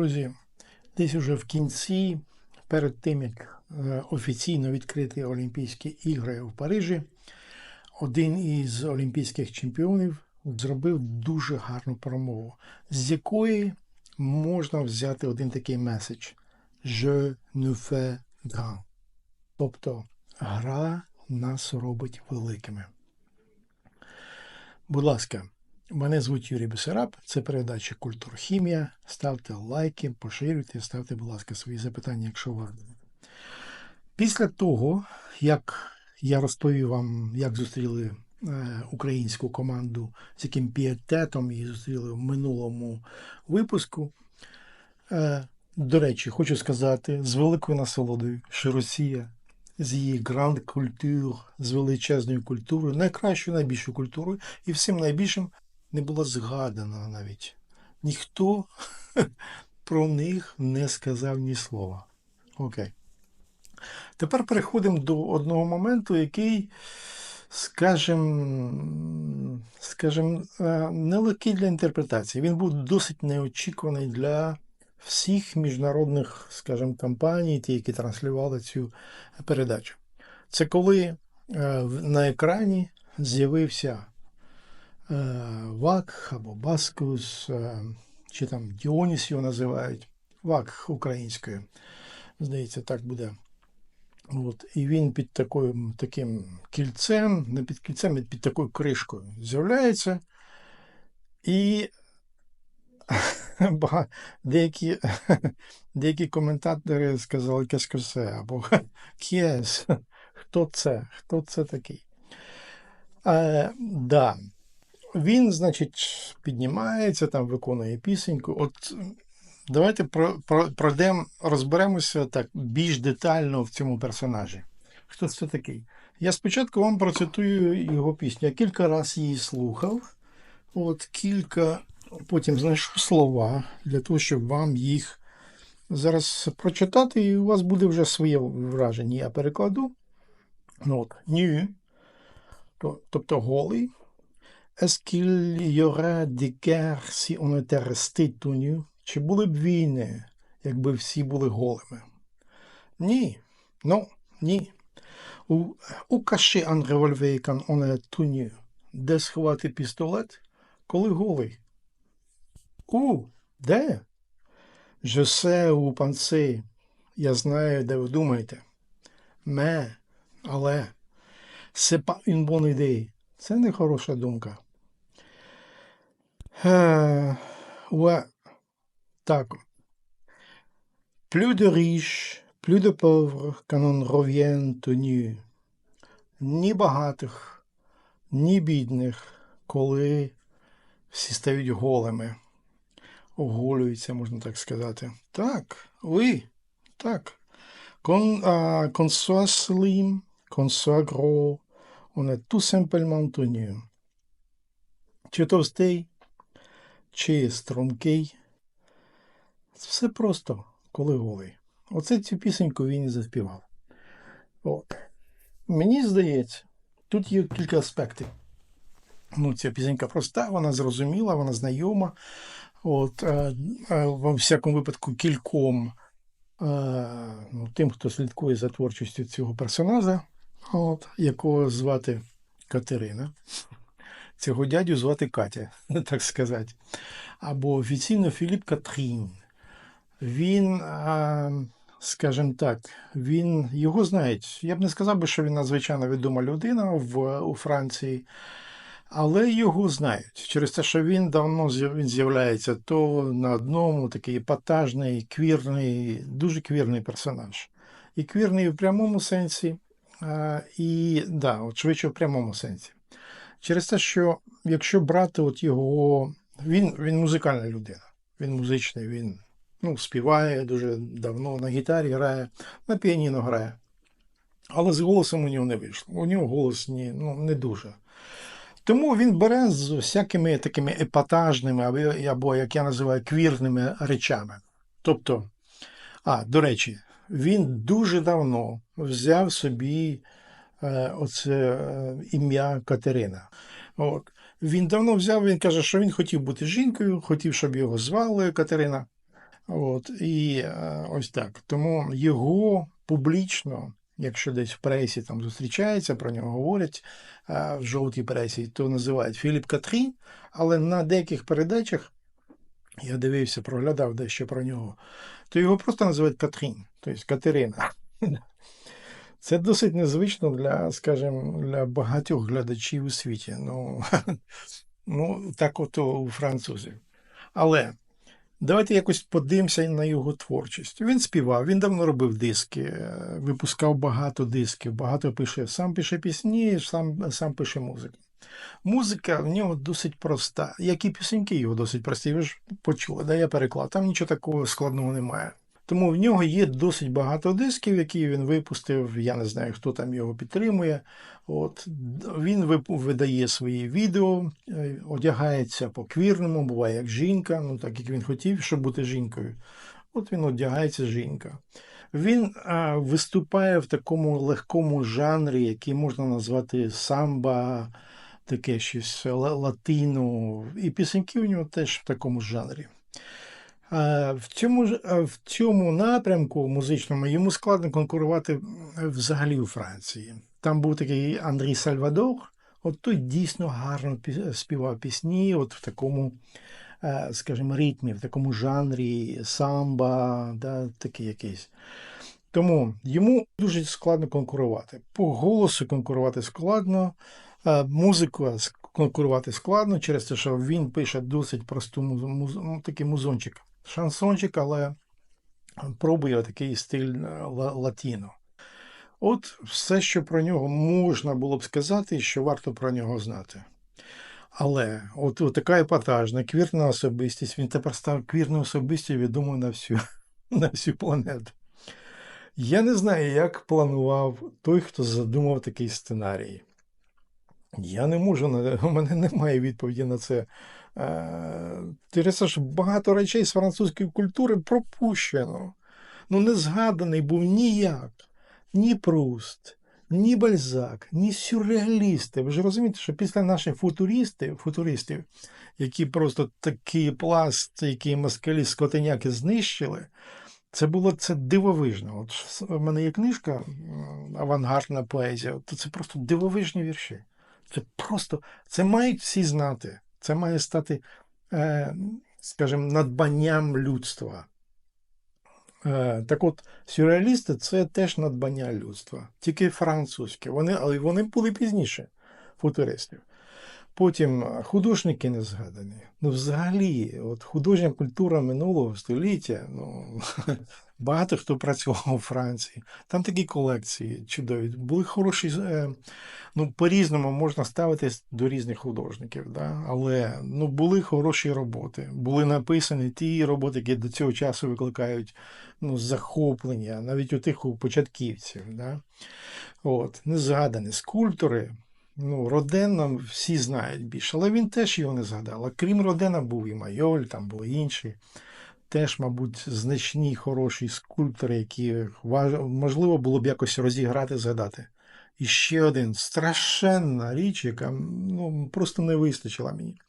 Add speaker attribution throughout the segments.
Speaker 1: Друзі, десь уже в кінці, перед тим як е, офіційно відкрити Олімпійські ігри в Парижі, один із олімпійських чемпіонів зробив дуже гарну промову, з якої можна взяти один такий меседж: Je ne fais grand. Тобто гра нас робить великими. Будь ласка, мене звуть Юрій Бесараб, це передача Культурхімія. Ставте лайки, поширюйте, ставте, будь ласка, свої запитання, якщо вас. Після того, як я розповів вам, як зустріли е, українську команду, з яким пієтетом її зустріли в минулому випуску. Е, до речі, хочу сказати з великою насолодою, що Росія з її гранд культур, з величезною культурою, найкращою, найбільшою культурою, і всім найбільшим не була згадана навіть. Ніхто про них не сказав ні слова. Окей. Тепер переходимо до одного моменту, який, скажімо, скажімо, е, нелегкий для інтерпретації. Він був досить неочікуваний для всіх міжнародних, скажімо, компаній, ті, які транслювали цю передачу. Це коли е, на екрані з'явився е, ВАК або Баскус, чи там Діоніс його називають, ВАК українською. Здається, так буде. От, І він під такою, таким кільцем, не під кільцем, а під такою кришкою з'являється. І деякі деякі коментатори сказали кескосе або к'єс. Хто це? Хто це такий? Е, да. Він, значить, піднімається, там виконує пісеньку. От Давайте пройдемо, розберемося так більш детально в цьому персонажі. Хто це такий? Я спочатку вам процитую його пісню. Я кілька разів її слухав, от кілька, потім знайшов слова для того, щоб вам їх зараз прочитати, і у вас буде вже своє враження. Я перекладу. От, Ню, тобто голий. On était resté tout nu? Чи були б війни, якби всі були голими? Ні. Ну, ні. У, каші ан револьвейкан оне туні, де сховати пістолет, коли голий? У, де? Je sais у панци. Я знаю, де ви думаєте. Ме, але bonne idée. Це не хороша думка. Е, ouais. Так. Plus de riches, plus de pauvres, quand on revient tenus. Ні багатих, ні бідних, коли всі стають голими. Оголюються, можна так сказати. Так, ви, так. Qu'on uh, qu soit slim, qu'on soit gros, on est tout simplement tenu. Чи товстий, чи стрункий, все просто, коли голий. Оце цю пісеньку він і заспівав. От. Мені здається, тут є кілька аспектів. Ну, Ця пісенька проста, вона зрозуміла, вона знайома. От, е, е, Во всякому випадку, кільком е, ну, тим, хто слідкує за творчістю цього персонажа, от, якого звати Катерина. Цього дядю звати Катя, так сказати. Або офіційно Філіп Катрін він, скажімо так, він його знають. Я б не сказав би, що він надзвичайно відома людина в, у Франції, але його знають через те, що він давно він з'являється то на одному такий епатажний, квірний, дуже квірний персонаж. І квірний в прямому сенсі, і да, от швидше в прямому сенсі. Через те, що якщо брати от його, він він музикальна людина, він музичний, він ну, співає дуже давно, на гітарі грає, на піаніно грає. Але з голосом у нього не вийшло. У нього голос ні, ну, не дуже. Тому він бере з всякими такими епатажними, або, або, як я називаю, квірними речами. Тобто, а, до речі, він дуже давно взяв собі оце е, ім'я Катерина. Він давно взяв, він каже, що він хотів бути жінкою, хотів, щоб його звали Катерина. От, і е, ось так. Тому його публічно, якщо десь в пресі там зустрічається, про нього говорять е, в жовтій пресі, то називають Філіп Катрін, але на деяких передачах я дивився, проглядав дещо про нього, то його просто називають Катрін, тобто Катерина. Це досить незвично для, скажімо, для багатьох глядачів у світі. Ну, ну так от у французів. Але давайте якось подивимося на його творчість. Він співав, він давно робив диски, е, випускав багато дисків, багато пише. Сам пише пісні, сам, сам пише музику. Музика в нього досить проста, як і пісеньки його досить прості. Ви ж почули, да я переклад. Там нічого такого складного немає. Тому в нього є досить багато дисків, які він випустив. Я не знаю, хто там його підтримує. От Він видає свої відео, е, одягається по квірному, буває як жінка, ну так як він хотів, щоб бути жінкою. От він одягається жінка. Він а, виступає в такому легкому жанрі, який можна назвати самба, таке щось латину. І пісеньки у нього теж в такому жанрі. В цьому в цьому напрямку музичному йому складно конкурувати взагалі у Франції. Там був такий Андрій Сальвадор, от той дійсно гарно співав пісні, от в такому, скажімо, ритмі, в такому жанрі самба, да, такий якийсь. Тому йому дуже складно конкурувати. По голосу конкурувати складно, музику конкурувати складно через те, що він пише досить просту такий музончик шансончик, але пробує такий стиль е, латіно. От все, що про нього можна було б сказати, що варто про нього знати. Але от, от така епатажна, квірна особистість, він тепер став квірною особистістю відомою на всю, на всю планету. Я не знаю, як планував той, хто задумав такий сценарій. Я не можу, у мене немає відповіді на це. Через ж багато речей з французької культури пропущено. Ну, не згаданий був ніяк, ні Пруст, ні Бальзак, ні сюрреалісти. Ви ж розумієте, що після наших футуристів, футуристів, які просто такі пласт, які москалі скотиняки знищили, це було це дивовижно. От в мене є книжка Авангардна поезія, то це просто дивовижні вірші. Це просто це мають всі знати. Це має стати, е, скажімо, надбанням людства. Е, так от, сюрреалісти це теж надбання людства, тільки французьке. Вони, Але вони були пізніше футуристів. Потім художники не згадані. Ну, взагалі, от художня культура минулого століття, ну, багато хто працював у Франції. Там такі колекції чудові. Були хороші, е, ну, по-різному можна ставитись до різних художників, да? але ну, були хороші роботи. Були написані ті роботи, які до цього часу викликають ну, захоплення, навіть у тих у початківців. Да? От, Не згадані скульптори. Ну, Родена всі знають більше, але він теж його не згадав. Крім Родена, був і Майоль, там були інші. Теж, мабуть, значні хороші скульптори, які можливо було б якось розіграти, згадати. І ще один страшенна річ, яка ну, просто не вистачила мені.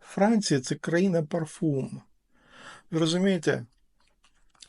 Speaker 1: Франція це країна парфум. Ви розумієте,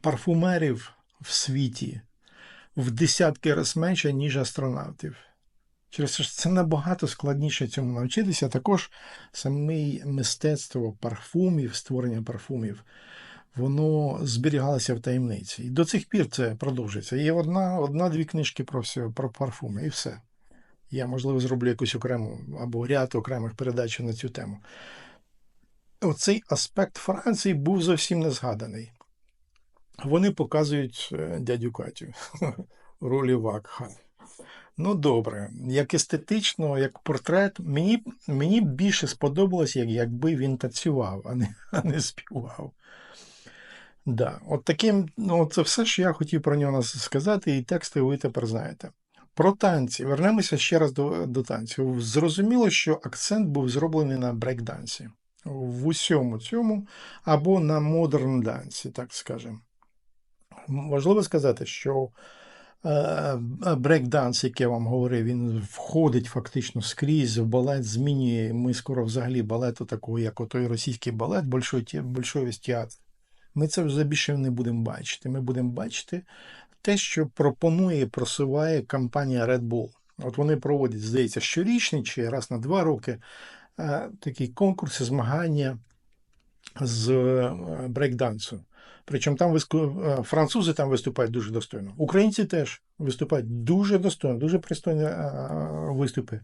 Speaker 1: парфумерів в світі в десятки разів менше, ніж астронавтів. Через це це набагато складніше цьому навчитися. Також саме мистецтво парфумів, створення парфумів, воно зберігалося в таємниці. І до цих пір це продовжується. Є одна, одна-дві книжки про все, про парфуми, і все. Я, можливо, зроблю якусь окрему або ряд окремих передач на цю тему. Оцей аспект Франції був зовсім не згаданий. Вони показують е, дядю Катю ролі Вакха. Ну, добре, як естетично, як портрет, мені мені більше сподобалось, як, якби він танцював, а не а не співав. Да, от таким, ну, Це все, що я хотів про нього сказати, і тексти ви тепер знаєте. Про танці. Вернемося ще раз до до танців. Зрозуміло, що акцент був зроблений на брейкдансі. В усьому цьому, або на модерн дансі, так скажемо. Важливо сказати, що брейкданс, як я вам говорив, він входить фактично скрізь в балет, змінює. Ми скоро взагалі балету такого, як отой російський балет, большой, большой театр. Ми це вже більше не будемо бачити. Ми будемо бачити те, що пропонує, просуває компанія Red Bull. От вони проводять, здається, щорічні чи раз на два роки е, такі конкурси, змагання з е, брейкдансу. Причому там е, французи там виступають дуже достойно. Українці теж виступають дуже достойно, дуже пристойні виступи.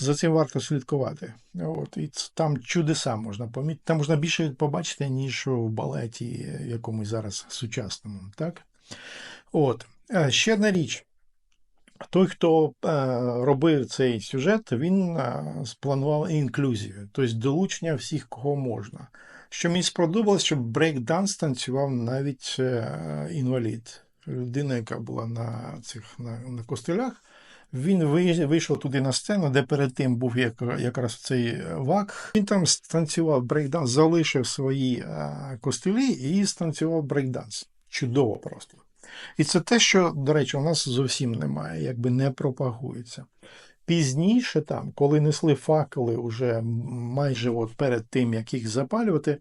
Speaker 1: За цим варто слідкувати. От, і там чудеса можна помітити. Там можна більше побачити, ніж у балеті якомусь зараз сучасному. Так? От. Е, Ще одна річ. Той, хто е, робив цей сюжет, він е, спланував інклюзію, тобто долучення всіх, кого можна. Що мені сподобалось, що брейкданс танцював навіть е, інвалід. Людина, яка була на цих на, на костелях, він вийшов туди на сцену, де перед тим був як, якраз цей вак. Він там станцював брейкданс, залишив свої е, костелі і станцював брейкданс. Чудово просто. І це те, що, до речі, у нас зовсім немає, якби не пропагується. Пізніше, там, коли несли факели уже майже от перед тим, як їх запалювати,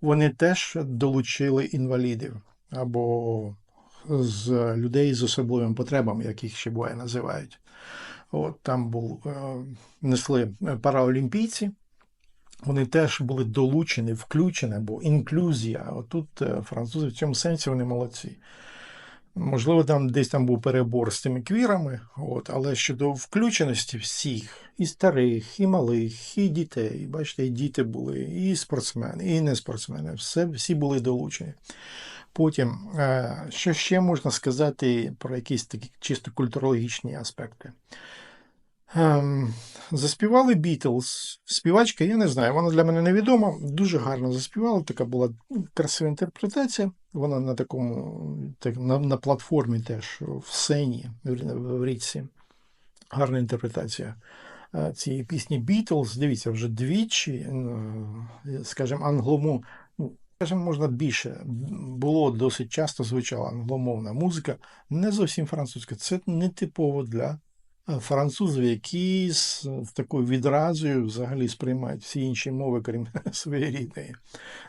Speaker 1: вони теж долучили інвалідів або з людей з особливими потребами, як їх ще буває називають. От там був, е, несли параолімпійці, вони теж були долучені, включені, бо інклюзія. Отут е, французи в цьому сенсі вони молодці. Можливо, там десь там був перебор з тими квірами, от, але щодо включеності всіх, і старих, і малих, і дітей. Бачите, і діти були, і спортсмени, і не спортсмени. Все, всі були долучені. Потім, е, що ще можна сказати про якісь такі чисто культурологічні аспекти? Ем, заспівали Бітлз. Співачка, я не знаю, вона для мене невідома. Дуже гарно заспівала. Така була красива інтерпретація. Вона на такому так, на, на платформі теж в сцені в, річці. Гарна інтерпретація е, цієї пісні Бітлз. Дивіться, вже двічі, е, скажімо, англому. ну, Скажімо, можна більше. Було досить часто звучала англомовна музика, не зовсім французька. Це не типово для французів, які з, з такою відразою взагалі сприймають всі інші мови, крім своєї рідної.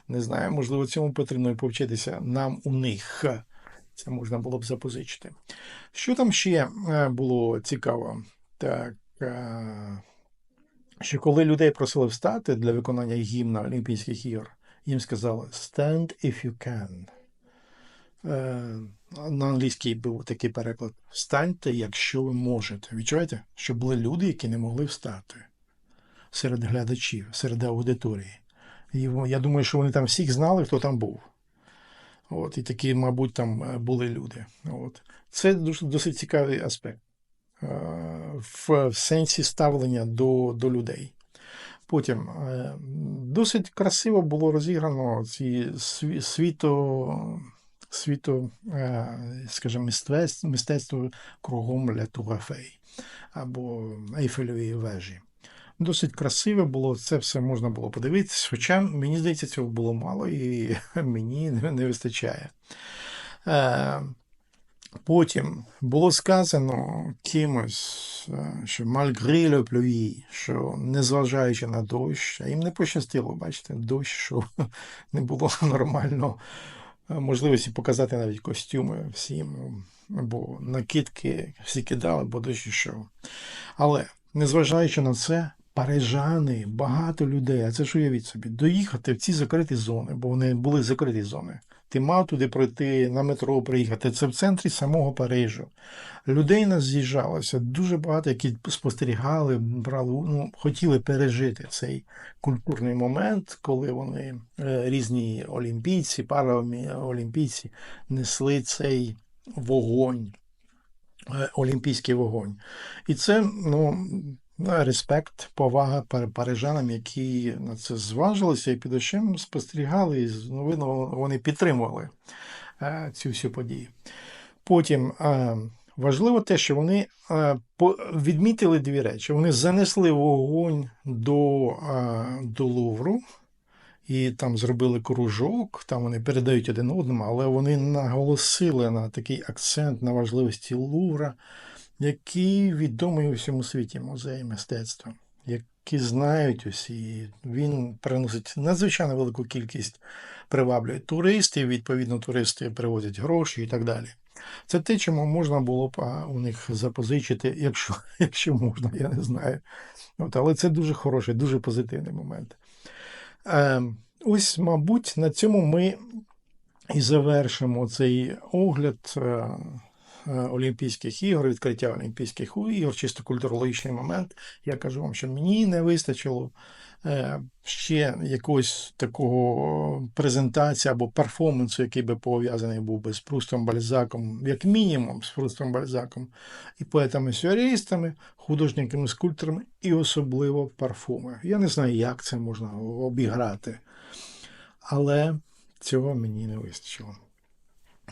Speaker 1: Не знаю, можливо, цьому потрібно і повчитися нам у них. Це можна було б запозичити. Що там ще е, було цікаво? Так, е, що коли людей просили встати для виконання гімна Олімпійських ігор, їм сказали stand if you can. Е, На англійській був такий переклад: встаньте, якщо ви можете. Відчуваєте, що були люди, які не могли встати серед глядачів, серед аудиторії. І я думаю, що вони там всіх знали, хто там був. От, і такі, мабуть, там е, були люди. От. Це досить цікавий аспект е, в, сенсі ставлення до, до людей. Потім досить красиво було розіграно ці світо, світо е, скажімо, мистецтво, мистецтво кругом Ля Тугафей або Ейфелевої вежі. Досить красиве було, це все можна було подивитися, хоча мені здається, цього було мало і мені не вистачає. Е, Потім було сказано кимось, е, що мальгрі pluie, що незважаючи на дощ, а їм не пощастило, бачите, дощ, що не було нормально можливості показати навіть костюми всім, бо накидки всі кидали, бо дощі йшов. Але незважаючи на це, парижани, багато людей, а це ж уявіть собі, доїхати в ці закриті зони, бо вони були закриті зони. Ти мав туди пройти на метро приїхати. Це в центрі самого Парижу. Людей нас з'їжджалося дуже багато, які спостерігали, брали, ну, хотіли пережити цей культурний момент, коли вони е, різні олімпійці, параолімпійці несли цей вогонь, е, олімпійський вогонь. І це ну, респект, повага парижанам, які на це зважилися і під дощем спостерігали, і ну, видно, вони підтримували е, цю всю подію. Потім е, важливо те, що вони е, відмітили дві речі. Вони занесли вогонь до, до Лувру. І там зробили кружок, там вони передають один одному, але вони наголосили на такий акцент на важливості Лувра, який відомий у всьому світі музей мистецтва. які знають ось, і він приносить надзвичайно велику кількість приваблює туристів, відповідно, туристи привозять гроші і так далі. Це те, чому можна було б у них запозичити, якщо, якщо можна, я не знаю. От, але це дуже хороший, дуже позитивний момент. Е, ось, мабуть, на цьому ми і завершимо цей огляд е, Олімпійських ігор, відкриття Олімпійських ігор, чисто культурологічний момент. Я кажу вам, що мені не вистачило е, ще якогось такого презентації або перформансу, який би пов'язаний був би з Прустом Бальзаком, як мінімум з Прустом Бальзаком, і поетами-сюрреалістами, художниками, скульпторами, і особливо парфуми. Я не знаю, як це можна обіграти. Але цього мені не вистачило.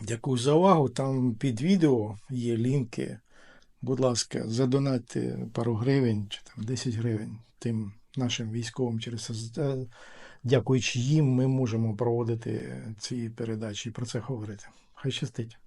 Speaker 1: Дякую за увагу. Там під відео є лінки. Будь ласка, задонатьте пару гривень чи там 10 гривень тим нашим військовим через це. Дякуючи їм, ми можемо проводити ці передачі і про це говорити. Хай щастить.